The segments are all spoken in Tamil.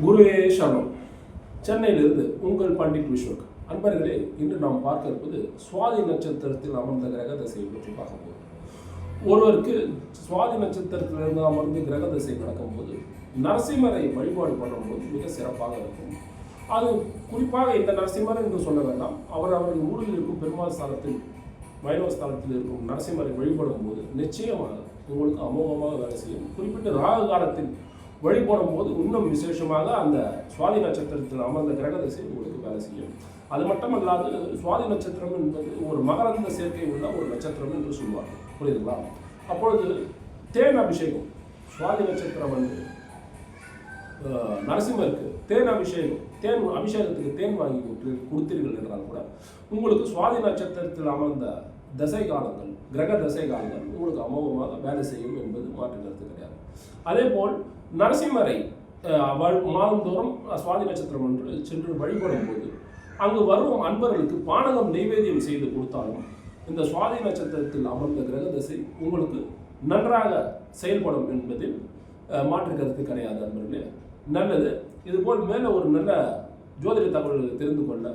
குருவே சரணம் சென்னையிலிருந்து உங்கள் பண்டிட் விஸ்வக். அன்பர்களே இன்று நாம் பார்க்க இருப்பது சுவாதி நட்சத்திரத்தில் அமர்ந்த கிரக தசையை பற்றி பார்க்க போகிறோம். ஒருவருக்கு சுவாதி நட்சத்திரத்திலிருந்து அமர்ந்து கிரக தசை நடக்கும்போது நரசிம்மரை வழிபாடு பண்ணும்போது மிக சிறப்பாக இருக்கும். அது குறிப்பாக இந்த நரசிம்மர் என்று சொல்ல வேண்டாம். அவர் அவரது ஊரில் இருக்கும் பெருமாள் ஸ்தானத்தில் வைணவ ஸ்தானத்தில் இருக்கும் நரசிம்மரை வழிபடும் போது நிச்சயமாக உங்களுக்கு அமோகமாக வேலை செய்யும். குறிப்பிட்ட ராகு காலத்தில் வழிபடும் போது இன்னும் விசேஷமாக அந்த சுவாதி நட்சத்திரத்தில் அமர்ந்த கிரகதசை உங்களுக்கு வேலை செய்யும். அது மட்டுமல்லாது சுவாதி நட்சத்திரம் என்பது ஒரு மகரந்த சேர்க்கை உள்ள ஒரு நட்சத்திரம் என்று சொல்வார்கள். புரியுதுங்களா? அப்பொழுது தேன் அபிஷேகம். சுவாதி நட்சத்திரம் வந்து நரசிம்மருக்கு தேன் அபிஷேகம் தேன் அபிஷேகத்துக்கு தேன் வாங்கி கொடுத்தீர்கள் என்றால் கூட உங்களுக்கு சுவாதி நட்சத்திரத்தில் அமர்ந்த தசை காலங்கள் கிரக தசை காலங்கள் உங்களுக்கு அமோகமாக வேலை செய்யும் என்பது மாற்று கருத்து கிடையாது. அதே போல் நரசிம்மரை அஹ், மாதந்தோறும் சுவாதி நட்சத்திரம் என்று சென்று வழிபடும் போது அங்கு வரும் அன்பர்களுக்கு பானகம் நைவேத்தியம் செய்து கொடுத்தாலும் இந்த சுவாதி நட்சத்திரத்தில் அமர்ந்த கிரக தசை உங்களுக்கு நன்றாக செயல்படும் என்பதில் மாற்று கருத்து கிடையாது அன்பர்களே. நல்லது. இதுபோல் மேலே ஒரு நல்ல ஜோதிட தகவல்களை தெரிந்து கொள்ள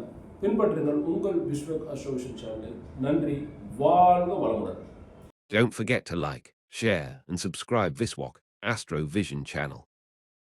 பின்பற்றுங்கள் உங்கள் விஸ்வக் அசோசியேஷன் சேனல் நன்றி. வாழ்க வளமுடன். Don't forget to like, share, and subscribe Viswalk Astrovision channel.